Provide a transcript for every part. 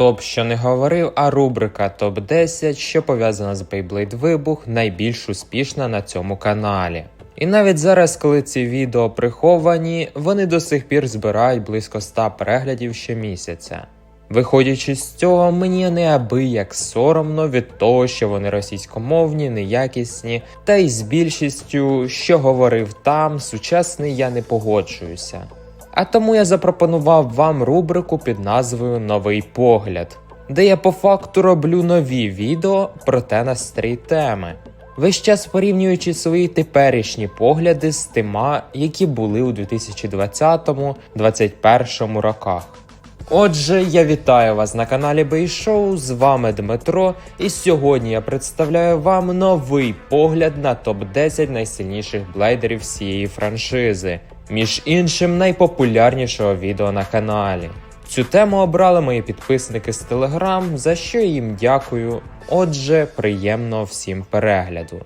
Хто б що не говорив, а рубрика ТОП-10, що пов'язана з Beyblade Вибух, найбільш успішна на цьому каналі. І навіть зараз, коли ці відео приховані, вони до сих пір збирають близько 100 переглядів щомісяця. Виходячи з цього, мені неабияк соромно від того, що вони російськомовні, неякісні, та й з більшістю, що говорив там, сучасний я не погоджуюся. А тому я запропонував вам рубрику під назвою Новий погляд, де я по факту роблю нові відео, проте на старі теми. Весь час порівнюючи свої теперішні погляди з тима, які були у 2020-2021 роках. Отже, я вітаю вас на каналі Бейшоу. З вами Дмитро, і сьогодні я представляю вам новий погляд на топ-10 найсильніших блейдерів всієї франшизи, між іншим найпопулярнішого відео на каналі. Цю тему обрали мої підписники з Телеграм, за що їм дякую. Отже, приємного всім перегляду.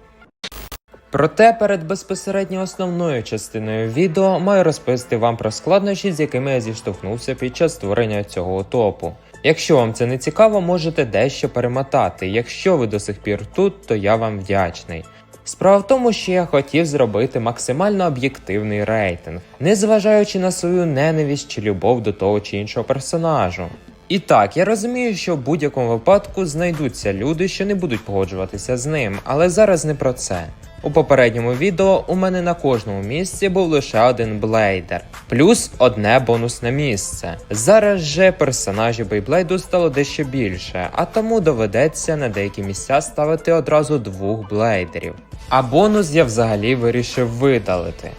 Проте перед безпосередньо основною частиною відео маю розповісти вам про складнощі, з якими я зіштовхнувся під час створення цього топу. Якщо вам це не цікаво, можете дещо перемотати. Якщо ви до сих пір тут, то я вам вдячний. Справа в тому, що я хотів зробити максимально об'єктивний рейтинг, незважаючи на свою ненависть чи любов до того чи іншого персонажу. І так, я розумію, що в будь-якому випадку знайдуться люди, що не будуть погоджуватися з ним, але зараз не про це. У попередньому відео у мене на кожному місці був лише один блейдер, плюс одне бонусне місце. Зараз же персонажів Бейблейду стало дещо більше, а тому доведеться на деякі місця ставити одразу двох блейдерів. А бонус я взагалі вирішив видалити.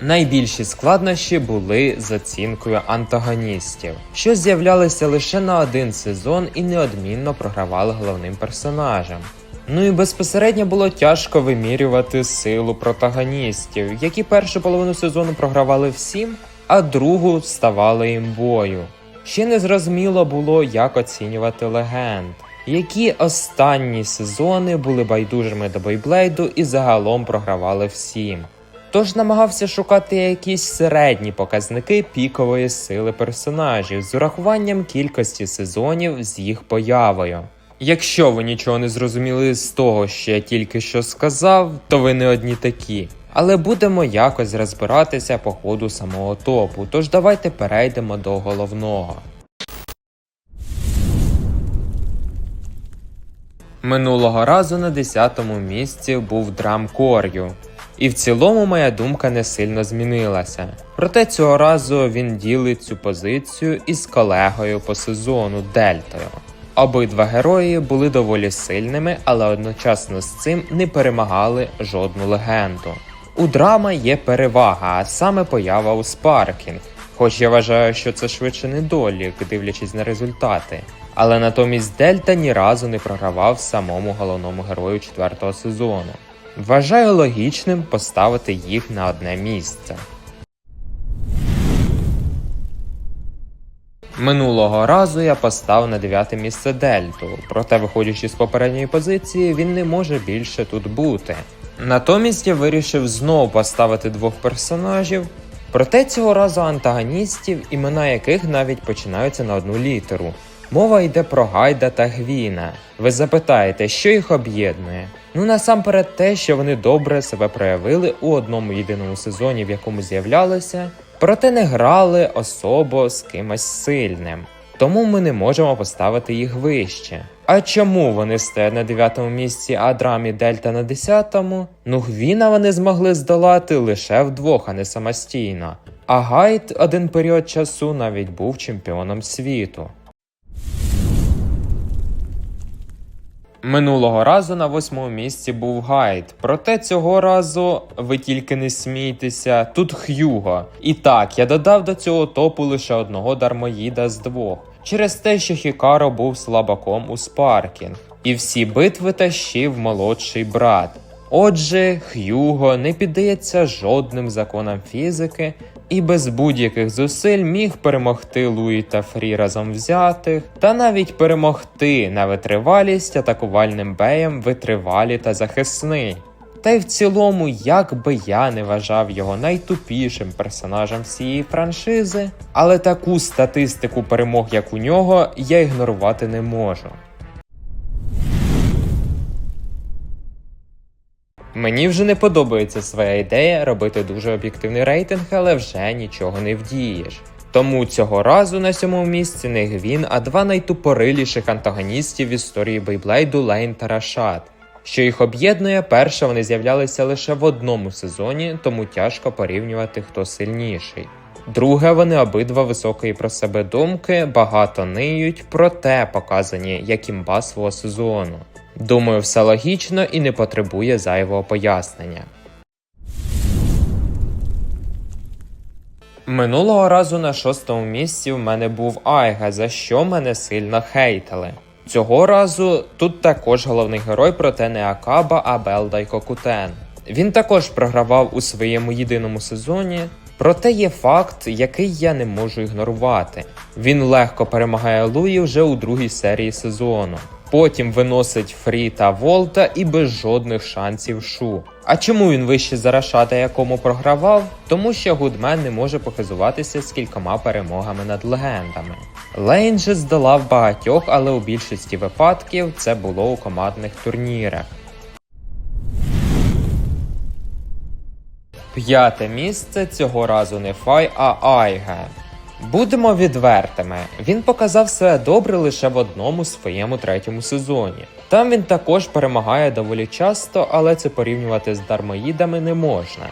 Найбільші складнощі були з оцінкою антагоністів, що з'являлися лише на один сезон і неодмінно програвали головним персонажам. Ну і безпосередньо було тяжко вимірювати силу протагоністів, які першу половину сезону програвали всім, а другу ставали імбою. Ще не зрозуміло було, як оцінювати легенд, які останні сезони були байдужими до Бейблейду і загалом програвали всім. Тож намагався шукати якісь середні показники пікової сили персонажів з урахуванням кількості сезонів з їх появою. Якщо ви нічого не зрозуміли з того, що я тільки що сказав, то ви не одні такі. Але будемо якось розбиратися по ходу самого топу, тож давайте перейдемо до головного. Минулого разу на 10-му місці був драм Кор'ю. І в цілому моя думка не сильно змінилася. Проте цього разу він ділить цю позицію із колегою по сезону Дельтою. Обидва герої були доволі сильними, але одночасно з цим не перемагали жодну легенду. У драма є перевага, а саме поява у спаркінг. Хоч я вважаю, що це швидше недолік, дивлячись на результати. Але натомість Дельта ні разу не програвав самому головному герою четвертого сезону. Вважаю логічним поставити їх на одне місце. Минулого разу я поставив на дев'яте місце Дельту, проте, виходячи з попередньої позиції, він не може більше тут бути. Натомість я вирішив знову поставити двох персонажів, проте цього разу антагоністів, імена яких навіть починаються на одну літеру. Мова йде про Гайда та Гвіна. Ви запитаєте, що їх об'єднує? Ну насамперед те, що вони добре себе проявили у одному єдиному сезоні, в якому з'являлися, проте не грали особо з кимось сильним. Тому ми не можемо поставити їх вище. А чому вони стоять на 9 місці, а драмі Дельта на 10-му? Ну Гвіна вони змогли здолати лише вдвох, а не самостійно. А Гайд один період часу навіть був чемпіоном світу. Минулого разу на восьмому місці був гайд. Проте цього разу ви тільки не смійтеся, тут Х'юго. І так, я додав до цього топу лише одного дармоїда з двох, через те, що Хікаро був слабаком у спаркінг, і всі битви тащив молодший брат. Отже, Х'юго не піддається жодним законам фізики і без будь-яких зусиль міг перемогти Луї та Фрі разом взятих, та навіть перемогти на витривалість атакувальним беєм витривалі та захисний. Та й в цілому, як би я не вважав його найтупішим персонажем всієї франшизи, але таку статистику перемог, як у нього, я ігнорувати не можу. Мені вже не подобається своя ідея робити дуже об'єктивний рейтинг, але вже нічого не вдієш. Тому цього разу на сьомому місці не Гвін, а два найтупориліших антагоністів в історії Бейблейду Лейн та Рашад. Що їх об'єднує, перше вони з'являлися лише в одному сезоні, тому тяжко порівнювати, хто сильніший. Друге, вони обидва високої про себе думки, багато ниють, проте показані як імба свого сезону. Думаю, все логічно і не потребує зайвого пояснення. Минулого разу на шостому місці в мене був Айга, за що мене сильно хейтили. Цього разу тут також головний герой, проте не Акаба, а Белдай Кокутен. Він також програвав у своєму єдиному сезоні, проте є факт, який я не можу ігнорувати. Він легко перемагає Луї вже у другій серії сезону. Потім виносить Фрі та Волта і без жодних шансів Шу. А чому він вище за Рашада, якому програвав? Тому що Гудмен не може похизуватися з кількома перемогами над легендами. Лейн же здолав багатьох, але у більшості випадків це було у командних турнірах. П'яте місце цього разу не Фай, а Айга. Будемо відвертими, він показав себе добре лише в одному своєму третьому сезоні. Там він також перемагає доволі часто, але це порівнювати з дармоїдами не можна.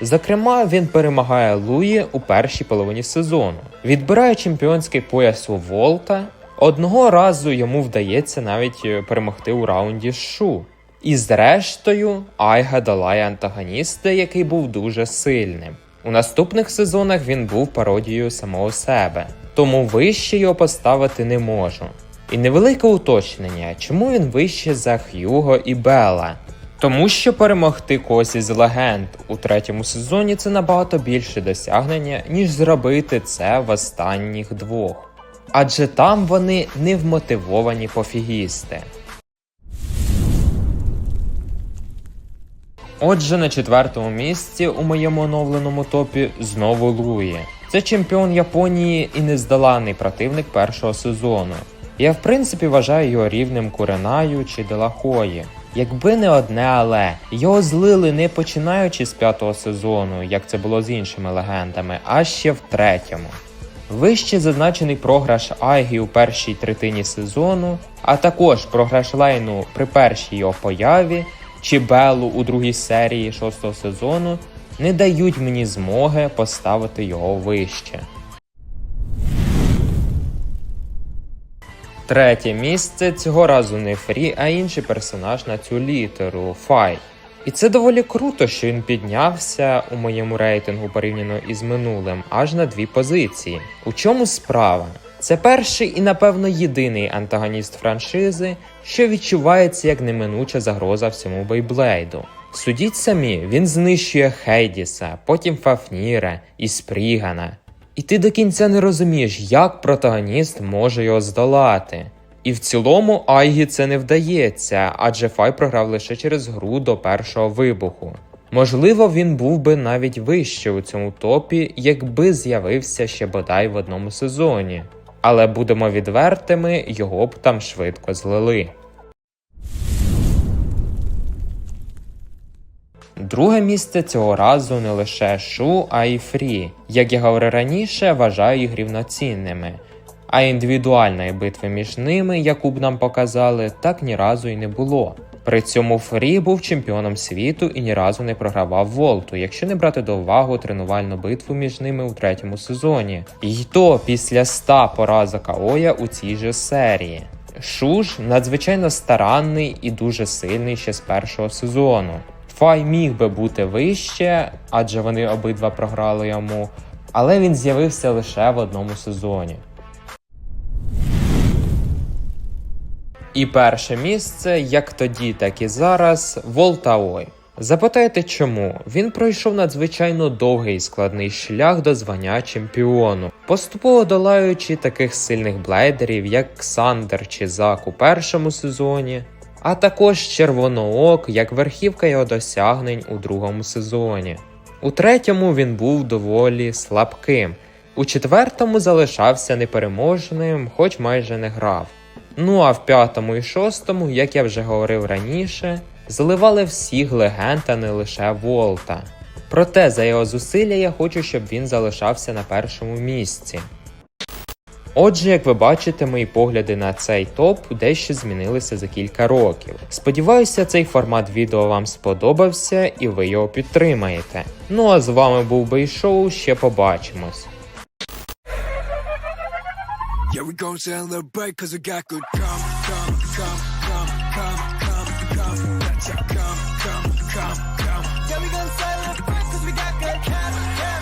Зокрема, він перемагає Луї у першій половині сезону, відбирає чемпіонський пояс у Волта. Одного разу йому вдається навіть е, перемогти у раунді Шу. І зрештою, Айга долає антагоніста, який був дуже сильним. У наступних сезонах він був пародією самого себе, тому вище його поставити не можу. І невелике уточнення, чому він вище за Х'юго і Бела. Тому що перемогти когось із легенд у третьому сезоні це набагато більше досягнення, ніж зробити це в останніх двох. Адже там вони невмотивовані пофігісти. Отже, на четвертому місці у моєму оновленому топі знову Луї. Це чемпіон Японії і нездоланий противник першого сезону. Я в принципі вважаю його рівнем Куренаю чи Делахої. Якби не одне але його злили не починаючи з п'ятого сезону, як це було з іншими легендами, а ще в третьому. Вище зазначений програш Айгі у першій третині сезону, а також програш Лейну при першій його появі чи Беллу у другій серії шостого сезону не дають мені змоги поставити його вище. Третє місце цього разу не Фрі, а інший персонаж на цю літеру Фай. І це доволі круто, що він піднявся у моєму рейтингу порівняно із минулим аж на дві позиції. У чому справа? Це перший і, напевно, єдиний антагоніст франшизи, що відчувається як неминуча загроза всьому Бейблейду. Судіть самі, він знищує Хейдіса, потім Фафніра і Спрігана. І ти до кінця не розумієш, як протагоніст може його здолати. І в цілому Айгі це не вдається, адже Фай програв лише через гру до першого вибуху. Можливо, він був би навіть вище у цьому топі, якби з'явився ще бодай в одному сезоні. Але будемо відвертими, його б там швидко злили. Друге місце цього разу не лише Шу, а й Фрі. Як я говорив раніше, вважаю їх рівноцінними. А індивідуальної битви між ними, яку б нам показали, так ні разу й не було. При цьому Фрі був чемпіоном світу і ні разу не програвав Волту, якщо не брати до уваги тренувальну битву між ними у третьому сезоні. І то після 100 поразок Аоя у цій же серії. Шуж надзвичайно старанний і дуже сильний ще з першого сезону. Фай міг би бути вище, адже вони обидва програли йому, але він з'явився лише в одному сезоні. І перше місце, як тоді, так і зараз, Волтаой. Запитайте чому? Він пройшов надзвичайно довгий і складний шлях до звання чемпіону, поступово долаючи таких сильних блейдерів, як Ксандер чи Зак у першому сезоні, а також червоноок як верхівка його досягнень у другому сезоні. У третьому він був доволі слабким, у четвертому залишався непереможним, хоч майже не грав. Ну а в п'ятому і шостому, як я вже говорив раніше, заливали всіх легенд, а не лише Волта. Проте за його зусилля я хочу, щоб він залишався на першому місці. Отже, як ви бачите, мої погляди на цей топ дещо змінилися за кілька років. Сподіваюся, цей формат відео вам сподобався і ви його підтримаєте. Ну а з вами був Бейшоу, ще побачимось. Yeah, we gon' celebrate cause we got good come, come, come, come, come, come, come, gotcha, come, come, come, come. Yeah, we gon' celebrate cause we got good come, come.